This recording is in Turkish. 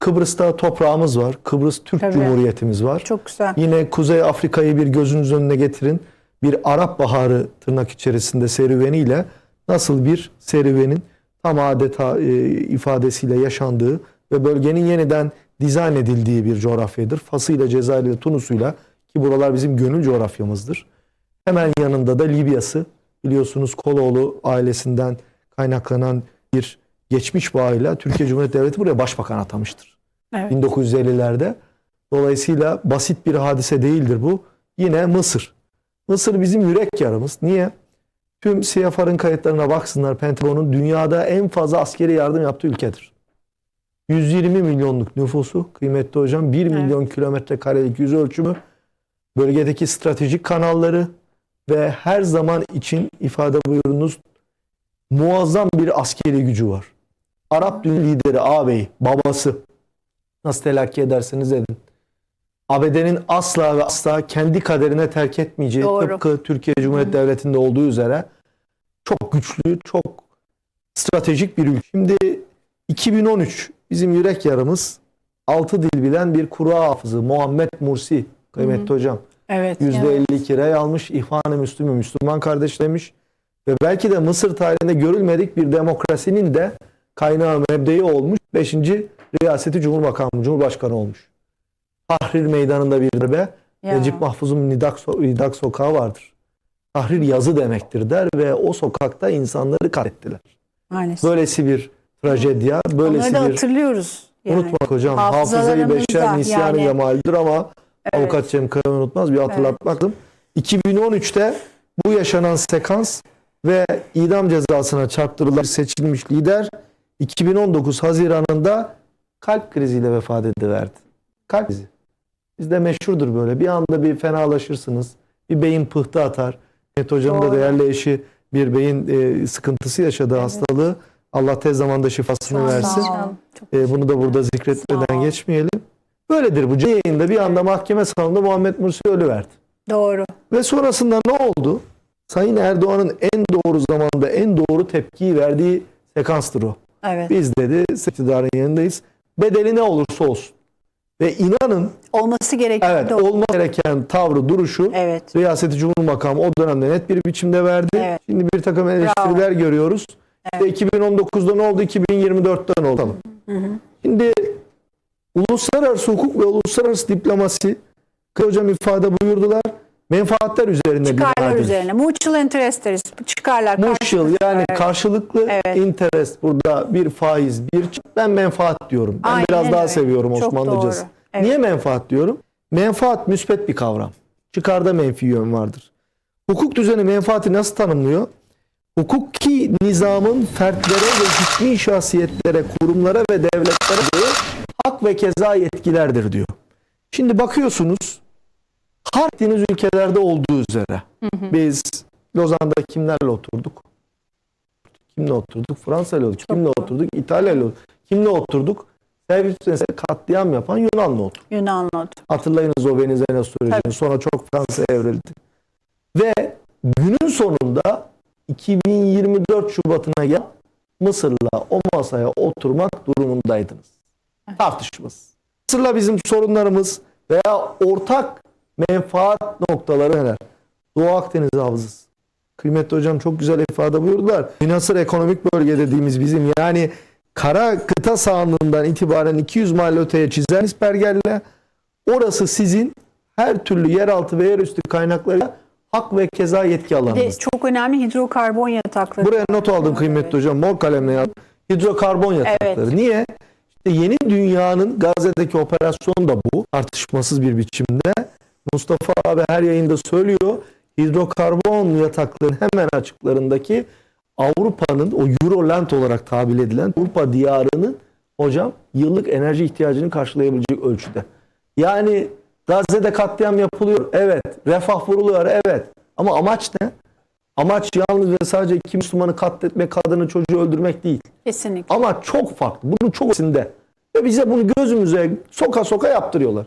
Kıbrıs'ta toprağımız var. Kıbrıs Türk Tabii. Cumhuriyetimiz var. Çok güzel. Yine Kuzey Afrika'yı bir gözünüz önüne getirin. Bir Arap Baharı tırnak içerisinde serüveniyle nasıl bir serüvenin tam adeta e, ifadesiyle yaşandığı ve bölgenin yeniden dizayn edildiği bir coğrafyadır. Fas'ıyla, Cezayir'le, Tunus'uyla ki buralar bizim gönül coğrafyamızdır. Hemen yanında da Libya'sı. Biliyorsunuz Koloğlu ailesinden kaynaklanan bir geçmiş bağıyla Türkiye Cumhuriyeti Devleti buraya başbakan atamıştır. Evet. 1950'lerde. Dolayısıyla basit bir hadise değildir bu. Yine Mısır. Mısır bizim yürek yaramız. Niye? Tüm CFR'ın kayıtlarına baksınlar. Pentagon'un dünyada en fazla askeri yardım yaptığı ülkedir. 120 milyonluk nüfusu kıymetli hocam 1 milyon kilometre karelik yüz ölçümü bölgedeki stratejik kanalları ve her zaman için ifade buyurunuz muazzam bir askeri gücü var. Arap lideri ağabeyi, babası nasıl telakki ederseniz edin. ABD'nin asla ve asla kendi kaderine terk etmeyeceği Doğru. tıpkı Türkiye Cumhuriyeti Devleti'nde olduğu üzere çok güçlü, çok stratejik bir ülke. Şimdi 2013 bizim yürek yarımız 6 dil bilen bir kura hafızı Muhammed Mursi kıymetli hocam. Evet. %52 rey almış. İhvan-ı Müslüman, Müslüman kardeş demiş. Ve belki de Mısır tarihinde görülmedik bir demokrasinin de kaynağı mebdeyi olmuş. 5. riyaseti Cumhurbaşkanı, Cumhurbaşkanı olmuş. Tahrir Meydanı'nda bir darbe. Ya. Necip Mahfuz'un Nidak, so Nidak sokağı vardır. Tahrir yazı demektir der ve o sokakta insanları katlettiler. Maalesef. Böylesi bir trajedya, böylesi Onları da bir... hatırlıyoruz. Yani. Unutmak hocam. Hafızayı beşer nisyanı yani. cemaldir ama avukat Cem Kaya unutmaz. Bir hatırlatmak lazım. 2013'te bu yaşanan sekans ve idam cezasına çarptırılan seçilmiş lider 2019 Haziran'ında kalp kriziyle vefat ediverdi. Kalp krizi. Bizde meşhurdur böyle. Bir anda bir fenalaşırsınız. Bir beyin pıhtı atar. Net Hoca'nın da değerli eşi bir beyin e, sıkıntısı yaşadı hastalığı. Allah tez zamanda şifasını versin. E, bunu da burada zikretmeden geçmeyelim. Böyledir bu. Yayında bir anda mahkeme salonunda Muhammed Mursi ölüverdi. doğru. Ve sonrasında ne oldu? Sayın Erdoğan'ın en doğru zamanda en doğru tepkiyi verdiği sekanstır o. Evet. Biz dedi iktidarın yanındayız. Bedeli ne olursa olsun. Ve inanın Olması gerekiyor. evet olması gereken tavrı, duruşu Evet. Riyaseti Cumhurmakamı o dönemde net bir biçimde verdi. Evet. Şimdi bir takım eleştiriler görüyoruz. İşte 2019'da ne oldu? 2024'te ne oldu? Şimdi uluslararası hukuk ve uluslararası diplomasi Kaya hocam ifade buyurdular. Menfaatler üzerinde Çıkarlar edilir. üzerine. Mutual interest deriz. Çıkarlar. Mutual yani Evet. karşılıklı Evet. interest burada bir faiz bir ben menfaat diyorum. Ben Aynen biraz daha öyle. seviyorum Çok Osmanlıcası. Evet. Niye menfaat diyorum? Menfaat müspet bir kavram. Çıkarda menfi yön vardır. Hukuk düzeni menfaati nasıl tanımlıyor? Hukuki nizamın fertlere ve cismi şahsiyetlere, kurumlara ve devletlere hak ve keza yetkilerdir diyor. Şimdi bakıyorsunuz harp ettiğiniz ülkelerde olduğu üzere biz Lozan'da kimlerle oturduk? Kimle oturduk? Fransa'yla oturduk. Kimle oturduk? İtalya'yla oturduk. Kimle oturduk? Servis'te katliam yapan Yunan'la oturduk. Yunan not. Hatırlayınız o Venezuela sürecini. Sonra çok Fransa evrildi. Ve günün sonunda 2024 Şubat'ına gel Mısır'la o masaya oturmak durumundaydınız. Tartışmasız. Mısır'la bizim sorunlarımız veya ortak menfaat noktaları neler? Doğu Akdeniz Havzası. Kıymetli hocam çok güzel ifade buyurdular. Münhasır ekonomik bölge dediğimiz bizim yani kara kıta sahanlığından itibaren 200 mil öteye çizen pergelle orası sizin her türlü yeraltı ve yerüstü kaynaklarıyla hak ve keza yetki Bir de alanınız. çok önemli hidrokarbon yatakları. Buraya not aldım kıymetli hocam. Mor kalemle yazdım. Hidrokarbon yatakları. Evet. Niye? İşte yeni dünyanın Gazze'deki operasyonu da bu. Tartışmasız bir biçimde. Mustafa abi her yayında söylüyor. Hidrokarbon yatakların hemen açıklarındaki Avrupa'nın o Euroland olarak tabir edilen Avrupa diyarının hocam yıllık enerji ihtiyacını karşılayabilecek ölçüde. Yani Gazze'de katliam yapılıyor. Evet. Refah vuruluyor. Evet. Ama amaç ne? Amaç yalnız ve sadece iki Müslümanı katletmek, kadını çocuğu öldürmek değil. Kesinlikle. Ama çok farklı. Bunun çok ötesinde. Ve bize bunu gözümüze soka soka yaptırıyorlar.